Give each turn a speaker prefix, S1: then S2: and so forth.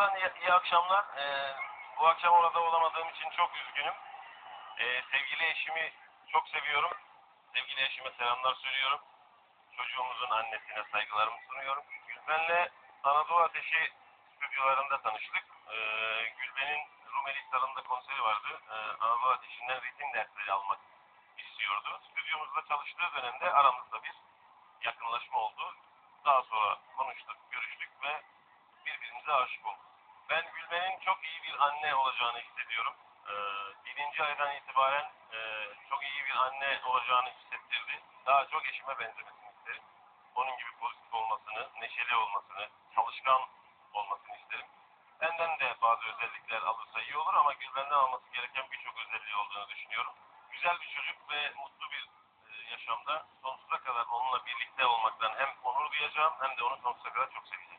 S1: Dostlar iyi, iyi akşamlar. Ee, bu akşam orada olamadığım için çok üzgünüm. Ee, sevgili eşimi çok seviyorum. Sevgili eşime selamlar söylüyorum. Çocuğumuzun annesine saygılarımı sunuyorum. Gülben'le Anadolu Ateşi stüdyolarında tanıştık. Ee, Gülben'in Rumeli Hisarı'nda konseri vardı. Ee, Anadolu Ateşi'nden ritim dersleri almak istiyordu. Stüdyomuzda çalıştığı dönemde aramızda bir yakınlaşma oldu. Daha sonra konuştuk, görüştük ve birbirimize aşık olduk. Çok iyi bir anne olacağını hissediyorum. Ee, birinci aydan itibaren e, çok iyi bir anne olacağını hissettirdi. Daha çok eşime benzemesini isterim. Onun gibi pozitif olmasını, neşeli olmasını, çalışkan olmasını isterim. Benden de bazı özellikler alırsa iyi olur ama Gülben'den alması gereken birçok özelliği olduğunu düşünüyorum. Güzel bir çocuk ve mutlu bir e, yaşamda sonsuza kadar onunla birlikte olmaktan hem onur duyacağım hem de onu sonsuza kadar çok seveceğim.